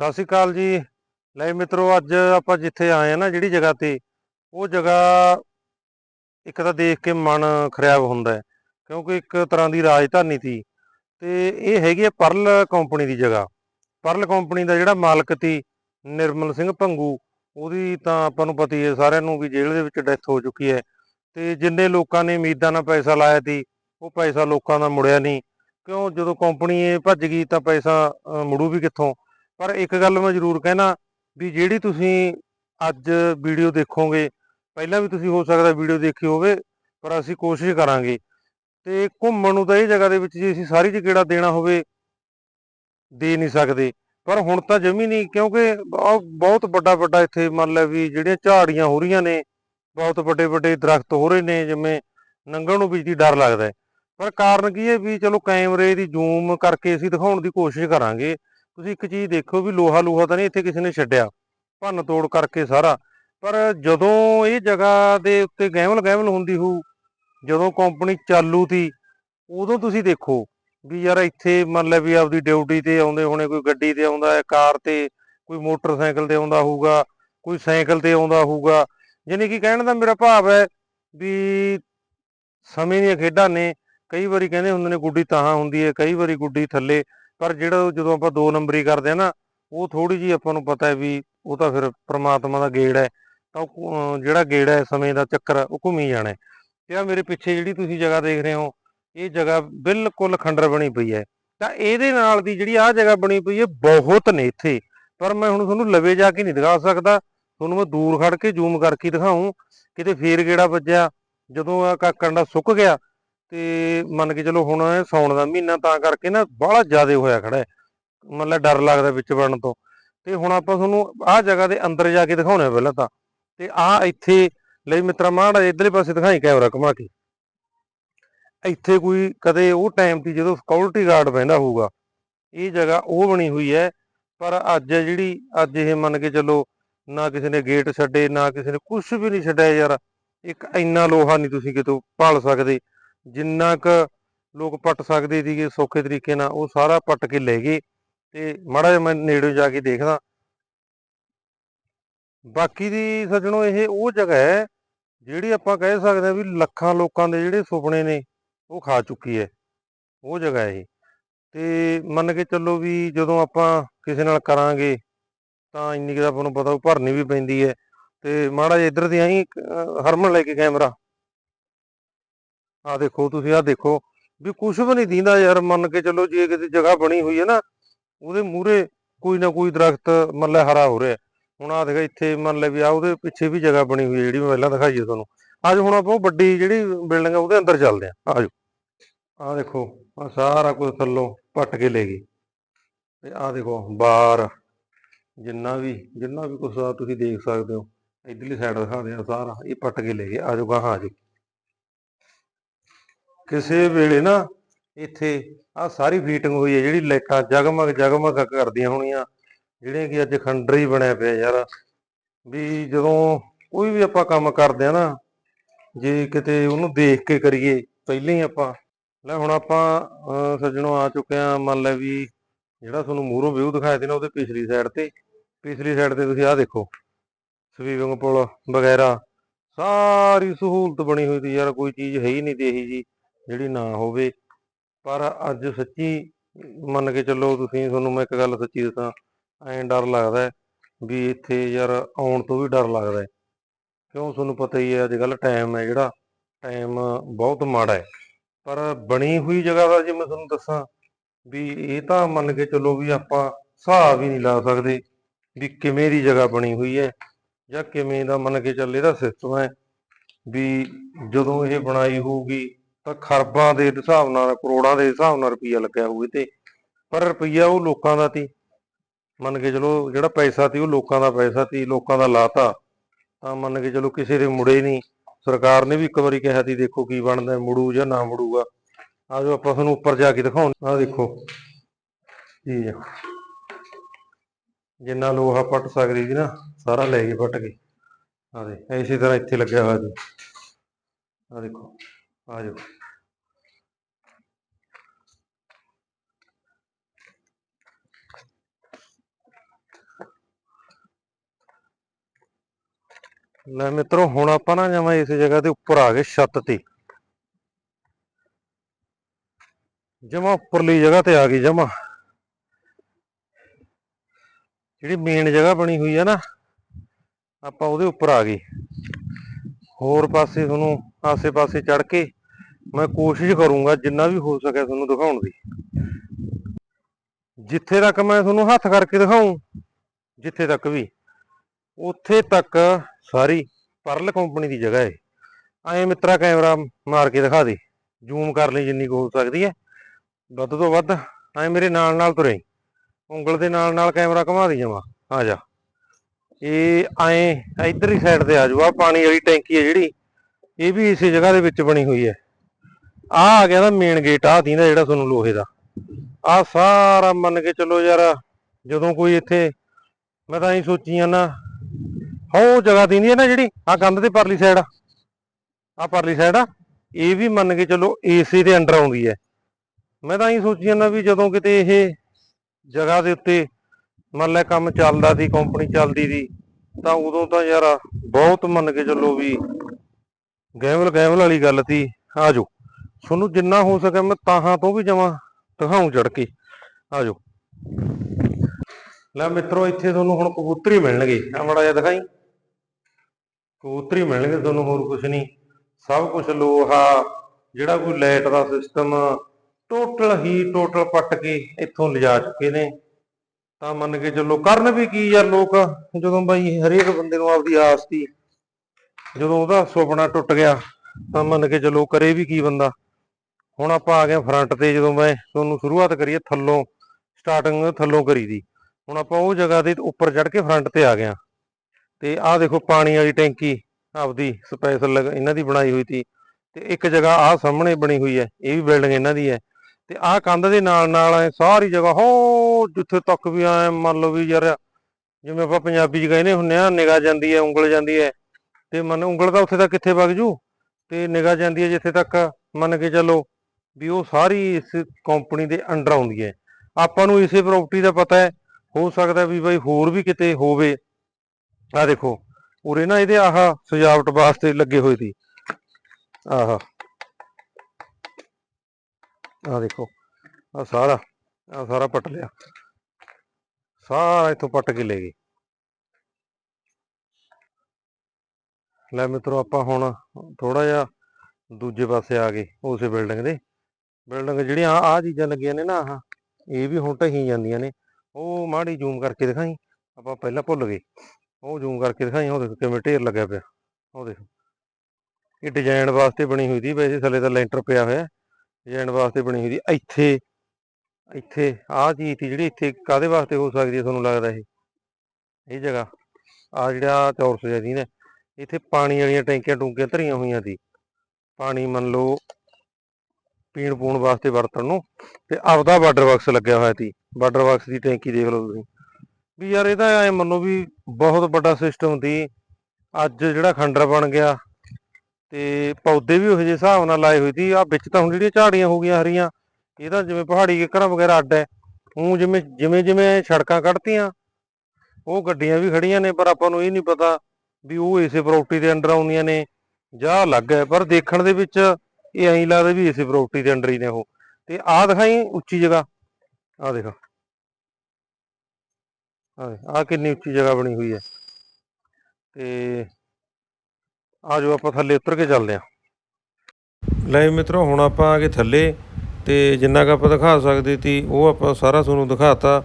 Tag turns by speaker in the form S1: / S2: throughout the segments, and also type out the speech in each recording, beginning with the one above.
S1: ਸਤਿ ਸ਼੍ਰੀ ਅਕਾਲ ਜੀ। ਲੈ ਮਿੱਤਰੋ ਅੱਜ ਆਪਾਂ ਜਿੱਥੇ ਆਏ ਆ ਨਾ ਜਿਹੜੀ ਜਗ੍ਹਾ ਤੇ ਉਹ ਜਗ੍ਹਾ ਇੱਕ ਤਾਂ ਦੇਖ ਕੇ ਮਨ ਖਰਾਬ ਹੁੰਦਾ ਕਿਉਂਕਿ ਇੱਕ ਤਰ੍ਹਾਂ ਦੀ ਰਾਜਧਾਨੀ ਸੀ। ਤੇ ਇਹ ਹੈਗੀ ਹੈ ਪਰਲ ਕੰਪਨੀ ਦੀ ਜਗ੍ਹਾ। ਪਰਲ ਕੰਪਨੀ ਦਾ ਜਿਹੜਾ ਮਾਲਕ ਸੀ ਨਿਰਮਲ ਸਿੰਘ ਭੰਗੂ ਉਹਦੀ ਤਾਂ ਆਪਾਂ ਨੂੰ ਪਤਾ ਹੀ ਹੈ ਸਾਰਿਆਂ ਨੂੰ ਵੀ ਜੇਲ੍ਹ ਦੇ ਵਿੱਚ ਡੈਥ ਹੋ ਚੁੱਕੀ ਹੈ। ਤੇ ਜਿੰਨੇ ਲੋਕਾਂ ਨੇ ਉਮੀਦਾਂ ਨਾਲ ਪੈਸਾ ਲਾਇਆ ਸੀ ਉਹ ਪੈਸਾ ਲੋਕਾਂ ਦਾ ਮੁੜਿਆ ਨਹੀਂ। ਕਿਉਂ? ਜਦੋਂ ਕੰਪਨੀ ਇਹ ਭੱਜ ਗਈ ਤਾਂ ਪੈਸਾ ਅ, ਮੁੜੂ ਵੀ ਕਿੱਥੋਂ? ਪਰ ਇੱਕ ਗੱਲ ਮੈਂ ਜ਼ਰੂਰ ਕਹਿਣਾ ਵੀ ਜਿਹੜੀ ਤੁਸੀਂ ਅੱਜ ਵੀਡੀਓ ਦੇਖੋਗੇ, ਪਹਿਲਾਂ ਵੀ ਤੁਸੀਂ ਹੋ ਸਕਦਾ ਵੀਡੀਓ ਦੇਖੀ ਹੋਵੇ, ਪਰ ਅਸੀਂ ਕੋਸ਼ਿਸ਼ ਕਰਾਂਗੇ। ਤੇ ਘੁੰਮਣ ਨੂੰ ਤਾਂ ਇਹ ਜਗ੍ਹਾ ਦੇ ਵਿੱਚ ਜੇ ਅਸੀਂ ਸਾਰੀ 'ਚ ਕਿਹੜਾ ਦੇਣਾ ਹੋਵੇ, ਦੇ ਨਹੀਂ ਸਕਦੇ। ਪਰ ਹੁਣ ਤਾਂ ਜਮੀ ਨਹੀਂ, ਕਿਉਂਕਿ ਬਹੁਤ ਵੱਡਾ ਵੱਡਾ ਇੱਥੇ ਮੰਨ ਲੈ ਵੀ ਜਿਹੜੀਆਂ ਝਾੜੀਆਂ ਹੋ ਰਹੀਆਂ ਨੇ, ਬਹੁਤ ਵੱਡੇ ਵੱਡੇ ਦਰਖਤ ਹੋ ਰਹੇ ਨੇ, ਜਿਵੇਂ ਨੰਗਣ ਨੂੰ ਵੀ ਡਰ ਲੱਗਦਾ ਪਰ ਕਾਰਨ ਕੀ ਹੈ ਵੀ ਚਲੋ ਕੈਮਰੇ ਦੀ ਜ਼ੂਮ ਕਰਕੇ ਅਸੀਂ ਦਿਖਾਉਣ ਦੀ ਕੋਸ਼ਿਸ਼ ਕਰਾਂਗੇ ਤੁਸੀਂ ਇੱਕ ਚੀਜ਼ ਦੇਖੋ ਵੀ ਲੋਹਾ ਲੋਹਾ ਤਾਂ ਨਹੀਂ ਇੱਥੇ ਕਿਸੇ ਨੇ ਛੱਡਿਆ, ਭੰਨ ਤੋੜ ਕਰਕੇ ਸਾਰਾ। ਪਰ ਜਦੋਂ ਇਹ ਜਗ੍ਹਾ ਦੇ ਉੱਤੇ ਗਹਿਮਲ ਗਹਿਮਲ ਹੁੰਦੀ ਹੋਊ, ਜਦੋਂ ਕੰਪਨੀ ਚਾਲੂ ਸੀ ਉਦੋਂ ਤੁਸੀਂ ਦੇਖੋ ਵੀ ਯਾਰ ਇੱਥੇ ਮੰਨ ਲੈ ਵੀ ਆਪਦੀ ਡਿਊਟੀ ਤੇ ਆਉਂਦੇ ਹੋਣੇ, ਕੋਈ ਗੱਡੀ ਤੇ ਆਉਂਦਾ ਹੈ, ਕਾਰ ਤੇ, ਕੋਈ ਮੋਟਰਸਾਈਕਲ ਤੇ ਆਉਂਦਾ ਹੋਊਗਾ, ਕੋਈ ਸਾਈਕਲ ਤੇ ਆਉਂਦਾ ਹੋਊਗਾ। ਯਾਨੀ ਕਿ ਕਹਿਣ ਦਾ ਮੇਰਾ ਭਾਵ ਹੈ ਵੀ ਸਮੇਂ ਦੀਆਂ ਖੇਡਾਂ ਨੇ, ਕਈ ਵਾਰੀ ਕਹਿੰਦੇ ਹੁੰਦੇ ਨੇ ਗੁੱਡੀ ਤਾਹਾਂ ਹੁੰਦੀ ਹੈ, ਕਈ ਵਾਰੀ ਗੁੱਡੀ ਥੱਲੇ। ਪਰ ਜਿਹੜਾ ਜਦੋਂ ਆਪਾਂ ਦੋ ਨੰਬਰੀ ਕਰਦੇ ਆ ਨਾ ਉਹ ਥੋੜੀ ਜੀ ਆਪਾਂ ਨੂੰ ਪਤਾ ਹੈ ਵੀ ਉਹ ਤਾਂ ਫਿਰ ਪ੍ਰਮਾਤਮਾ ਦਾ ਗੇੜ ਹੈ। ਤਾਂ ਉਹ, ਜਿਹੜਾ ਗੇੜ ਹੈ ਸਮੇਂ ਦਾ ਚੱਕਰ ਹੈ, ਉਹ ਘੁੰਮੀ ਜਾਣਾ ਹੈ। ਤੇ ਆ ਮੇਰੇ ਪਿੱਛੇ ਜਿਹੜੀ ਤੁਸੀਂ ਜਗ੍ਹਾ ਦੇਖ ਰਹੇ ਹੋ ਇਹ ਜਗ੍ਹਾ ਬਿਲਕੁਲ ਖੰਡਰ ਬਣੀ ਪਈ ਹੈ। ਤਾਂ ਇਹਦੇ ਨਾਲ ਦੀ ਜਿਹੜੀ ਆ ਜਗ੍ਹਾ ਬਣੀ ਪਈ ਹੈ ਬਹੁਤ ਨੇ ਇੱਥੇ। ਪਰ ਮੈਂ ਹੁਣ ਤੁਹਾਨੂੰ ਲਵੇ ਜਾ ਕੇ ਨਹੀਂ ਦਿਖਾ ਸਕਦਾ। ਤੁਹਾਨੂੰ ਮੈਂ ਦੂਰ ਖੜ ਕੇ ਜ਼ੂਮ ਕਰਕੇ ਦਿਖਾਉਂ ਕਿਤੇ ਫੇਰ ਗੇੜਾ ਵੱਜਿਆ। ਜਦੋਂ ਆ ਕਾਕੰਡਾ ਸੁੱਕ ਗਿਆ ਤੇ ਮੰਨ ਕੇ ਚਲੋ ਹੁਣ ਇਹ ਸੌਣ ਦਾ ਮਹੀਨਾ ਤਾਂ ਕਰਕੇ ਨਾ ਬਾਹਲਾ ਜ਼ਿਆਦਾ ਹੋਇਆ ਖੜਾ ਹੈ। ਮਤਲਬ ਡਰ ਲੱਗਦਾ ਵਿੱਚ ਵੜਨ ਤੋਂ। ਤੇ ਹੁਣ ਆਪਾਂ ਤੁਹਾਨੂੰ ਆਹ ਜਗ੍ਹਾ ਦੇ ਅੰਦਰ ਜਾ ਕੇ ਦਿਖਾਉਣੇ ਆ ਪਹਿਲਾਂ ਤਾਂ। ਤੇ ਆਹ ਇੱਥੇ ਲਈ ਮਿੱਤਰਾ, ਮਾੜਾ ਇਧਰਲੇ ਪਾਸੇ ਦਿਖਾਈ ਕੈਮਰਾ ਘੁਮਾ ਕੇ। ਇੱਥੇ ਕੋਈ ਕਦੇ ਉਹ ਟਾਈਮ ਤੇ ਜਦੋਂ ਸਿਕਿਉਰਿਟੀ ਗਾਰਡ ਬਹਿੰਦਾ ਹੋਊਗਾ, ਇਹ ਜਗ੍ਹਾ ਉਹ ਬਣੀ ਹੋਈ ਹੈ। ਪਰ ਅੱਜ ਜਿਹੜੀ, ਅੱਜ ਇਹ ਮੰਨ ਕੇ ਚੱਲੋ ਨਾ ਕਿਸੇ ਨੇ ਗੇਟ ਛੱਡੇ, ਨਾ ਕਿਸੇ ਨੇ ਕੁਝ ਵੀ ਨਹੀਂ ਛੱਡਿਆ ਯਾਰ। ਇੱਕ ਇੰਨਾ ਲੋਹਾ ਨਹੀਂ ਤੁਸੀਂ ਕਿਤੋਂ ਭਾਲ ਸਕਦੇ। ਜਿੰਨਾ ਕੁ ਲੋਕ ਪੱਟ ਸਕਦੇ ਸੀਗੇ ਸੌਖੇ ਤਰੀਕੇ ਨਾਲ, ਉਹ ਸਾਰਾ ਪੱਟ ਕੇ ਲੈ ਗਏ ਤੇ ਮਾੜਾ ਜਿਹਾ ਮੈਂ ਨੇੜੇ ਜਾ ਕੇ ਦੇਖਦਾ। ਬਾਕੀ ਦੀ ਸੱਜਣੋ ਇਹ ਉਹ ਜਗ੍ਹਾ ਹੈ ਜਿਹੜੀ ਆਪਾਂ ਕਹਿ ਸਕਦੇ ਹਾਂ ਵੀ ਲੱਖਾਂ ਲੋਕਾਂ ਦੇ ਜਿਹੜੇ ਸੁਪਨੇ ਨੇ, ਉਹ ਖਾ ਚੁੱਕੀ ਹੈ। ਉਹ ਜਗ੍ਹਾ ਇਹ। ਤੇ ਮੰਨ ਕੇ ਚੱਲੋ ਵੀ ਜਦੋਂ ਆਪਾਂ ਕਿਸੇ ਨਾਲ ਕਰਾਂਗੇ, ਤਾਂ ਇੰਨੀ ਕੁ ਆਪਾਂ ਨੂੰ ਪਤਾ ਉਹ ਭਰਨੀ ਵੀ ਪੈਂਦੀ ਹੈ। ਤੇ ਮਾੜਾ ਜਿਹਾ ਇੱਧਰ ਦੀ ਆਈ ਹਰਮਨ ਲੈ ਕੇ ਕੈਮਰਾ। ਆ ਦੇਖੋ, ਤੁਸੀਂ ਆ ਦੇਖੋ, ਵੀ ਕੁਝ ਵੀ ਨਹੀਂ ਦਿੰਦਾ ਯਾਰ, ਮੰਨ ਕੇ ਚੱਲੋ ਜੇ ਕਿਤੇ ਜਗ੍ਹਾ ਬਣੀ ਹੋਈ ਹੈ ਨਾ, ਉਹਦੇ ਮੂਹਰੇ ਕੋਈ ਨਾ ਕੋਈ ਦਰਖਤ ਮੰਨ ਲੈ ਹਰਾ ਹੋ ਰਿਹਾ। ਹੁਣ ਆ ਦੇਖ, ਇੱਥੇ ਮੰਨ ਲੈ ਵੀ ਆ ਉਹਦੇ ਪਿੱਛੇ ਵੀ ਜਗ੍ਹਾ ਬਣੀ ਹੋਈ ਹੈ, ਜਿਹੜੀ ਮੈਂ ਪਹਿਲਾਂ ਦਿਖਾਈ ਹੈ ਤੁਹਾਨੂੰ। ਅੱਜ ਹੁਣ ਆਪਾਂ ਉਹ ਵੱਡੀ ਜਿਹੜੀ ਬਿਲਡਿੰਗ ਆ, ਉਹਦੇ ਅੰਦਰ ਚੱਲਦੇ ਆ ਆਜੋ। ਆ ਦੇਖੋ ਆ ਸਾਰਾ ਕੁਝ ਥੱਲੋਂ ਪੱਟ ਕੇ ਲੈ ਗਏ। ਤੇ ਆ ਦੇਖੋ, ਬਾਰ, ਜਿੰਨਾ ਵੀ ਜਿੰਨਾ ਵੀ ਕੁਝ ਆ ਤੁਸੀਂ ਦੇਖ ਸਕਦੇ ਹੋ, ਇਧਰਲੀ ਸਾਈਡ ਦਿਖਾਦੇ ਆ ਸਾਰਾ, ਇਹ ਪੱਟ ਕੇ ਲੈ ਗਏ। ਆਜੋ, ਗਾਹਾਂ ਆਜੋ। ਕਿਸੇ ਵੇਲੇ ਨਾ ਇੱਥੇ ਆ ਸਾਰੀ ਫੀਟਿੰਗ ਹੋਈ ਹੈ, ਜਿਹੜੀ ਲਾਈਟਾਂ ਜਗਮਗ ਜਗਮਗ ਕਰਦੀਆਂ ਹੋਣੀਆਂ, ਜਿਹੜੀਆਂ ਕਿ ਅੱਜ ਖੰਡਰ ਹੀ ਬਣਿਆ ਪਿਆ ਯਾਰ। ਵੀ ਜਦੋਂ ਕੋਈ ਵੀ ਆਪਾਂ ਕੰਮ ਕਰਦੇ ਆ ਨਾ, ਜੇ ਕਿਤੇ ਉਹਨੂੰ ਦੇਖ ਕੇ ਕਰੀਏ, ਪਹਿਲਾਂ ਹੀ ਆਪਾਂ, ਲੈ ਹੁਣ ਆਪਾਂ, ਅਹ, ਸੱਜਣੋਂ ਆ ਚੁੱਕੇ ਆ, ਮੰਨ ਲੈ ਵੀ ਜਿਹੜਾ ਤੁਹਾਨੂੰ ਮੂਹਰੋਂ ਵਿਊ ਦਿਖਾਇਆ ਸੀ ਨਾ ਉਹਦੇ ਪਿਛਲੀ ਸਾਈਡ ਤੇ, ਪਿਛਲੀ ਸਾਈਡ ਤੇ ਤੁਸੀਂ ਆਹ ਦੇਖੋ ਸਵੀਮਿੰਗ ਪੂਲ ਵਗੈਰਾ, ਸਾਰੀ ਸਹੂਲਤ ਬਣੀ ਹੋਈ ਸੀ ਯਾਰ, ਕੋਈ ਚੀਜ਼ ਹੈ ਹੀ ਨਹੀਂ ਤੇ ਜੀ। ਜਿਹੜੀ ਨਾ ਹੋਵੇ। ਪਰ ਅੱਜ ਸੱਚੀ ਮੰਨ ਕੇ ਚੱਲੋ ਤੁਸੀਂ, ਤੁਹਾਨੂੰ ਮੈਂ ਇੱਕ ਗੱਲ ਸੱਚੀ ਦੱਸਾਂ, ਐਂ ਡਰ ਲੱਗਦਾ ਵੀ ਇੱਥੇ ਯਾਰ ਆਉਣ ਤੋਂ ਵੀ ਡਰ ਲੱਗਦਾ ਕਿਉਂ? ਤੁਹਾਨੂੰ ਪਤਾ ਹੀ ਹੈ, ਅੱਜ ਕੱਲ ਟਾਈਮ ਹੈ ਜਿਹੜਾ ਟਾਈਮ ਬਹੁਤ ਮਾੜਾ ਹੈ। ਪਰ ਬਣੀ ਹੋਈ ਜਗ੍ਹਾ ਦਾ ਜੇ ਮੈਂ ਤੁਹਾਨੂੰ ਦੱਸਾਂ ਵੀ ਇਹ ਤਾਂ ਮੰਨ ਕੇ ਚੱਲੋ ਵੀ ਆਪਾਂ ਹਿਸਾਬ ਹੀ ਨਹੀਂ ਲਾ ਸਕਦੇ ਵੀ ਕਿਵੇਂ ਦੀ ਜਗ੍ਹਾ ਬਣੀ ਹੋਈ ਹੈ ਜਾਂ ਕਿਵੇਂ ਦਾ ਮੰਨ ਕੇ ਚੱਲ ਇਹਦਾ ਸਿਸਟਮ ਹੈ ਵੀ ਜਦੋਂ ਇਹ ਬਣਾਈ ਹੋਊਗੀ ਤਾਂ ਖਰਬਾਂ ਦੇ ਹਿਸਾਬ ਨਾਲ, ਕਰੋੜਾਂ ਦੇ ਹਿਸਾਬ ਨਾਲ ਰੁਪਈਆ ਲੱਗਿਆ ਹੋਊ ਤੇ ਪਰ ਰੁਪਈਆ ਉਹ ਲੋਕਾਂ ਦਾ ਤੀ ਮੰਨ ਕੇ ਚਲੋ ਜਿਹੜਾ ਪੈਸਾ ਤੀ ਉਹ ਲੋਕਾਂ ਦਾ ਪੈਸਾ ਤੀ ਲੋਕਾਂ ਦਾ ਲਾਤਾ। ਤਾਂ ਮੰਨ ਕੇ ਚਲੋ ਕਿਸੇ ਦੇ ਮੁੜੇ ਨਹੀਂ। ਸਰਕਾਰ ਨੇ ਵੀ ਇੱਕ ਵਾਰੀ ਕਿਹਾ ਸੀ, ਦੇਖੋ ਕੀ ਬਣਦਾ, ਮੁੜੂ ਜਾਂ ਨਾ ਮੁੜੂਗਾ। ਆਜੋ ਆਪਾਂ ਤੁਹਾਨੂੰ ਉੱਪਰ ਜਾ ਕੇ ਦਿਖਾਉਣ, ਆਹ ਦੇਖੋ। ਠੀਕ ਜੀ। ਜਿੰਨਾ ਲੋਹਾ ਪੱਟ ਸਕਦੀ ਸੀ ਨਾ, ਸਾਰਾ ਲੈ ਗਏ ਪੱਟ ਕੇ ਆਹ ਦੇ ਇਸੇ ਤਰ੍ਹਾਂ ਇੱਥੇ ਲੱਗਿਆ ਹੋਇਆ ਜੀ ਆਹ ਦੇਖੋ। ਆ ਜਾਓ। ਲੈ ਮਿੱਤਰੋ, ਹੁਣ ਆਪਾਂ ਨਾ ਜਾਵਾਂ ਇਸ ਜਗ੍ਹਾ ਦੇ ਉੱਪਰ ਆ ਗਏ ਛੱਤ ਤੇ। ਜਮਾ ਉੱਪਰਲੀ ਜਗ੍ਹਾ ਤੇ ਆ ਗਈ ਜਮਾ। ਜਿਹੜੀ ਮੇਨ ਜਗ੍ਹਾ ਬਣੀ ਹੋਈ ਆ ਨਾ, ਆਪਾਂ ਉਹਦੇ ਉੱਪਰ ਆ ਗਏ। ਹੋਰ ਪਾਸੇ ਤੁਹਾਨੂੰ ਆਸੇ-ਪਾਸੇ ਚੜ ਕੇ ਮੈਂ ਕੋਸ਼ਿਸ਼ ਕਰੂੰਗਾ ਜਿੰਨਾ ਵੀ ਹੋ ਸਕੇ ਤੁਹਾਨੂੰ ਦਿਖਾਉਣ ਦੀ। ਜਿੱਥੇ ਤੱਕ ਮੈਂ ਤੁਹਾਨੂੰ ਹੱਥ ਕਰਕੇ ਦਿਖਾਉਂ, ਜਿੱਥੇ ਤੱਕ ਵੀ, ਉੱਥੇ ਤੱਕ ਸਾਰੀ ਪਰਲ ਕੰਪਨੀ ਦੀ ਜਗ੍ਹਾ ਹੈ ਐਂ ਮਿੱਤਰਾ ਕੈਮਰਾ ਮਾਰ ਕੇ ਦਿਖਾ ਦੇ ਜ਼ੂਮ ਕਰ ਲਈ ਜਿੰਨੀ ਕੁ ਹੋ ਸਕਦੀ ਹੈ ਵੱਧ ਤੋਂ ਵੱਧ ਐਂ ਮੇਰੇ ਨਾਲ ਨਾਲ ਤੁਰੇ, ਉਂਗਲ ਦੇ ਨਾਲ ਨਾਲ ਕੈਮਰਾ ਘੁਮਾ ਦੀ ਜਾਵਾਂ ਆ ਜਾ। ਇਹ ਐਂ ਇਧਰ ਹੀ ਸਾਈਡ ਤੇ ਆ ਜਾਊ ਆ ਪਾਣੀ ਵਾਲੀ ਟੈਂਕੀ ਹੈ ਜਿਹੜੀ, ਇਹ ਵੀ ਇਸੇ ਜਗ੍ਹਾ ਦੇ ਵਿੱਚ ਬਣੀ ਹੋਈ ਹੈ ਆ ਆ ਗਿਆ ਨਾ ਮੇਨ ਗੇਟ ਆ ਦੀਂਦਾ ਜਿਹੜਾ ਤੁਹਾਨੂੰ ਲੋਹੇ ਦਾ। ਆ ਸਾਰਾ ਮੰਨ ਕੇ ਚੱਲੋ ਯਾਰ, ਜਦੋਂ ਕੋਈ ਇੱਥੇ, ਮੈਂ ਤਾਂ ਐਂ ਸੋਚੀ ਜਾਂਦਾ ਉਹ ਜਗ੍ਹਾ ਦਿੰਦੀ ਹੈ ਨਾ ਜਿਹੜੀ ਆ ਕੰਧ ਦੇ ਪਰਲੀ ਸਾਈਡ ਆ। ਆ ਪਰਲੀ ਸਾਈਡ ਆ, ਇਹ ਵੀ ਮੰਨ ਕੇ ਚੱਲੋ ਏਸੀ ਦੇ ਅੰਡਰ ਆਉਂਦੀ ਹੈ ਮੈਂ ਤਾਂ ਐਂ ਸੋਚੀ ਜਾਂਦਾ ਵੀ ਜਦੋਂ ਕਿਤੇ ਇਹ ਜਗ੍ਹਾ ਦੇ ਉੱਤੇ, ਮੰਨ ਲੈ ਕੰਮ ਚੱਲਦਾ ਸੀ ਕੰਪਨੀ ਚੱਲਦੀ ਸੀ, ਤਾਂ ਉਦੋਂ ਤਾਂ ਯਾਰ ਬਹੁਤ ਮੰਨ ਕੇ ਚੱਲੋ ਵੀ ਗੈਵਲ ਗੈਵਲ ਵਾਲੀ ਗੱਲ ਸੀ। ਆਜੋ ਤੁਹਾਨੂੰ ਜਿੰਨਾ ਹੋ ਸਕੇ ਮੈਂ ਤਾਹਾਂ ਤੋਂ ਵੀ ਜਾਵਾਂ ਦਿਖਾਉਂ ਚੜ ਕੇ। ਆਜੋ। ਲੈ ਮਿੱਤਰੋ, ਇੱਥੇ ਤੁਹਾਨੂੰ ਹੁਣ ਕਬੂਤਰੀ ਮਿਲਣਗੇ। ਆ ਮੜਾ ਜਿਹਾ ਦਿਖਾਈ। ਕਬੂਤਰੀ ਮਿਲਣਗੇ ਤੁਹਾਨੂੰ, ਹੋਰ ਕੁਝ ਨਹੀਂ। ਸਭ ਕੁਝ ਲੋਹਾ, ਜਿਹੜਾ ਕੋਈ ਲਾਈਟ ਦਾ ਸਿਸਟਮ ਟੋਟਲ ਹੀ ਟੋਟਲ ਪੱਟ ਕੇ ਇੱਥੋਂ ਲਿਜਾ ਚੁੱਕੇ ਨੇ। ਤਾਂ ਮੰਨ ਕੇ ਚੱਲੋ, ਕਰਨ ਵੀ ਕੀ ਯਾਰ ਲੋਕ? ਜਦੋਂ ਬਾਈ ਹਰੇਕ ਬੰਦੇ ਨੂੰ ਆਪਦੀ ਆਸ ਸੀ, ਜਦੋਂ ਉਹਦਾ ਸੁਪਨਾ ਟੁੱਟ ਗਿਆ, ਤਾਂ ਮੰਨ ਕੇ ਚੱਲੋ, ਕਰੇ ਵੀ ਕੀ ਬੰਦਾ? ਹੁਣ ਆਪਾਂ ਆ ਗਏ ਫਰੰਟ ਤੇ ਜਦੋਂ ਮੈਂ ਤੁਹਾਨੂੰ ਸ਼ੁਰੂਆਤ ਕਰੀਏ ਥੱਲੋਂ ਸਟਾਰਟਿੰਗ ਥੱਲੋਂ ਕਰੀ ਦੀ। ਹੁਣ ਆਪਾਂ ਉਹ ਜਗ੍ਹਾ ਦੇ ਉੱਪਰ ਚੜ ਕੇ ਫਰੰਟ ਤੇ ਆ ਗਏ ਹਾਂ। ਤੇ ਆਹ ਦੇਖੋ ਪਾਣੀ ਵਾਲੀ ਟੈਂਕੀ, ਆਪਦੀ ਸਪੈਸ਼ਲ ਇਹਨਾਂ ਦੀ ਬਣਾਈ ਹੋਈ ਸੀ। ਤੇ ਇੱਕ ਜਗ੍ਹਾ ਆਹ ਸਾਹਮਣੇ ਬਣੀ ਹੋਈ ਹੈ, ਇਹ ਵੀ ਬਿਲਡਿੰਗ ਇਹਨਾਂ ਦੀ ਹੈ। ਤੇ ਆਹ ਕੰਧ ਦੇ ਨਾਲ ਨਾਲ ਸਾਰੀ ਜਗ੍ਹਾ ਹੋ, ਜਿੱਥੇ ਤੱਕ ਵੀ ਆਏ ਮੰਨ ਲਓ ਵੀ ਯਾਰ ਜਿਵੇਂ ਆਪਾਂ ਪੰਜਾਬੀ ਚ ਕਹਿੰਦੇ ਹੁੰਨੇ ਆ ਨਿਗਾਹ ਜਾਂਦੀ ਹੈ, ਉਂਗਲ ਜਾਂਦੀ ਹੈ। ਤੇ ਮੰਨ ਉਂਗਲ ਤਾਂ ਉੱਥੇ ਤੱਕ ਕਿੱਥੇ ਵਗ ਜੂ? ਤੇ ਨਿਗਾਹ ਜਾਂਦੀ ਹੈ ਜਿੱਥੇ ਤੱਕ ਮੰਨ ਕੇ ਚੱਲੋ ਵੀ ਉਹ ਸਾਰੀ ਇਸ ਕੰਪਨੀ ਦੇ ਅੰਡਰ ਆਉਂਦੀ ਹੈ। ਆਪਾਂ ਨੂੰ ਇਸੇ ਪ੍ਰਾਪਰਟੀ ਦਾ ਪਤਾ ਹੈ, ਹੋ ਸਕਦਾ ਵੀ ਬਈ ਹੋਰ ਵੀ ਕਿਤੇ ਹੋਵੇ। ਆ ਦੇਖੋ, ਉਰੇ ਨਾ ਇਹਦੇ ਆਹ ਸਜਾਵਟ ਵਾਸਤੇ ਲੱਗੇ ਹੋਏ ਸੀ। ਆਹ। ਆ ਦੇਖੋ ਆ ਸਾਰਾ ਆ ਸਾਰਾ ਪੱਟ ਲਿਆ। ਸਾਰਾ ਇਥੋਂ ਪੱਟ ਕੇ ਲੈ ਗਏ। ਲੈ ਮਿੱਤਰੋ, ਆਪਾਂ ਹੁਣ ਥੋੜਾ ਜਿਹਾ ਦੂਜੇ ਪਾਸੇ ਆ ਗਏ, ਉਸੇ ਬਿਲਡਿੰਗ ਦੇ। ਬਿਲਡਿੰਗ ਜਿਹੜੀਆਂ ਆ ਚੀਜ਼ਾਂ ਲੱਗੀਆਂ ਨੇ ਨਾ, ਆਹ, ਇਹ ਵੀ ਹੁਣ ਢਹੀ ਜਾਂਦੀਆਂ ਨੇ। ਉਹ ਮਾੜੀ ਜ਼ੂਮ ਕਰਕੇ ਦਿਖਾਈ, ਆਪਾਂ ਪਹਿਲਾਂ ਭੁੱਲ ਗਏ। ਉਹ ਜ਼ੂਮ ਕਰਕੇ ਦਿਖਾਈ, ਉਹ ਦੇਖੋ ਕਿਵੇਂ ਢੇਰ ਲੱਗਿਆ ਪਿਆ। ਉਹ ਦੇਖੋ। ਇਹ ਡਿਜ਼ਾਈਨ ਵਾਸਤੇ ਬਣੀ ਹੋਈ ਸੀ ਵੈਸੇ ਥੱਲੇ ਤਾਂ ਲੈਂਟਰ ਪਿਆ ਹੋਇਆ। ਡਿਜ਼ਾਈਨ ਵਾਸਤੇ ਬਣੀ ਹੋਈ ਸੀ ਇੱਥੇ ਇੱਥੇ, ਆਹ ਚੀਜ਼ ਸੀ ਜਿਹੜੀ ਇੱਥੇ ਕਾਦੇ ਵਾਸਤੇ ਹੋ ਸਕਦੀ ਹੈ ਤੁਹਾਨੂੰ ਲੱਗਦਾ ਇਹ? ਇਹ ਜਗ੍ਹਾ ਆ ਜਿਹੜਾ ਚੌਰਸ ਜਿਹਾ ਸੀ ਨੇ ਇੱਥੇ ਪਾਣੀ ਵਾਲੀਆਂ ਟੈਂਕੀਆਂ ਟੂੰਕੀਆਂ ਧਰੀਆਂ ਹੋਈਆਂ ਸੀ ਪਾਣੀ ਮੰਨ ਲਓ ਪੀਣ ਪੂਣ ਵਾਸਤੇ ਵਰਤਣ ਨੂੰ ਤੇ ਆਪਦਾ ਵਾਟਰ ਬਾਕਸ ਲੱਗਿਆ ਹੋਇਆ ਸੀ। ਵਾਟਰ ਬਾਕਸ ਦੀ ਟੈਂਕੀ ਦੇਖ ਲਓ ਤੁਸੀਂ। ਵੀ ਯਾਰ ਇਹ ਤਾਂ ਐ ਮੰਨੋ ਵੀ ਬਹੁਤ ਵੱਡਾ ਸਿਸਟਮ ਸੀ। ਅੱਜ ਜਿਹੜਾ ਖੰਡਰ ਬਣ ਗਿਆ ਤੇ ਪੌਦੇ ਵੀ ਉਹ ਜਿਹੇ ਹਿਸਾਬ ਨਾਲ ਲਾਏ ਹੋਏ ਸੀ। ਆ ਵਿੱਚ ਤਾਂ ਹੁਣ ਜਿਹੜੀਆਂ ਝਾੜੀਆਂ ਹੋ ਗਈਆਂ ਹਰੀਆਂ, ਇਹ ਤਾਂ ਜਿਵੇਂ ਪਹਾੜੀ ਕਿਕਰਾਂ ਵਗੈਰਾ ਅੱਡ ਹੈ ਉਹ ਜਿਵੇਂ ਜਿਵੇਂ ਜਿਵੇਂ ਸੜਕਾਂ ਕੱਢਤੀਆਂ, ਉਹ ਗੱਡੀਆਂ ਵੀ ਖੜੀਆਂ ਨੇ, ਪਰ ਆਪਾਂ ਨੂੰ ਇਹ ਨਹੀਂ ਪਤਾ ਵੀ ਉਹ ਇਸੇ ਪ੍ਰਾਪਰਟੀ ਦੇ ਅੰਡਰ ਆਉਂਦੀਆਂ ਨੇ ਜਾਂ ਅਲੱਗ ਹੈ ਪਰ ਦੇਖਣ ਦੇ ਵਿੱਚ ਇਹ ਐਂ ਲੱਗਦਾ ਵੀ ਇਸੇ ਪ੍ਰਾਪਰਟੀ ਦੇ ਅੰਡਰ ਹੀ ਨੇ ਉਹ। ਤੇ ਆਹ ਦਿਖਾਈ ਉੱਚੀ ਜਗ੍ਹਾ। ਆਹ ਦੇਖ। ਆਹ ਕਿੰਨੀ ਉੱਚੀ ਜਗ੍ਹਾ ਬਣੀ ਹੋਈ ਹੈ। ਤੇ ਆ ਜਾਓ ਆਪਾਂ ਥੱਲੇ ਉਤਰ ਕੇ ਚੱਲਦੇ ਆਂ ਲੈ ਮਿੱਤਰੋ, ਹੁਣ ਆਪਾਂ ਆ ਗਏ ਥੱਲੇ ਤੇ ਜਿੰਨਾ ਕੁ ਆਪਾਂ ਦਿਖਾ ਸਕਦੇ ਸੀ, ਉਹ ਆਪਾਂ ਸਾਰਾ ਤੁਹਾਨੂੰ ਦਿਖਾਤਾ।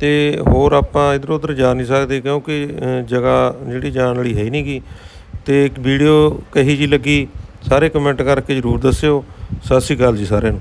S1: ਤੇ ਹੋਰ ਆਪਾਂ ਇਧਰ ਉਧਰ ਜਾ ਨਹੀਂ ਸਕਦੇ ਕਿਉਂਕਿ ਜਗ੍ਹਾ ਜਿਹੜੀ ਜਾਣ ਵਾਲੀ ਹੈ ਹੀ ਨਹੀਂਗੀ ਤੇ ਵੀਡੀਓ ਕਹੀ ਜੀ ਲੱਗੀ ਸਾਰੇ ਕਮੈਂਟ ਕਰਕੇ ਜਰੂਰ ਦੱਸਿਓ। ਸਤਿ ਸ਼੍ਰੀ ਅਕਾਲ ਜੀ ਸਾਰਿਆਂ ਨੂੰ।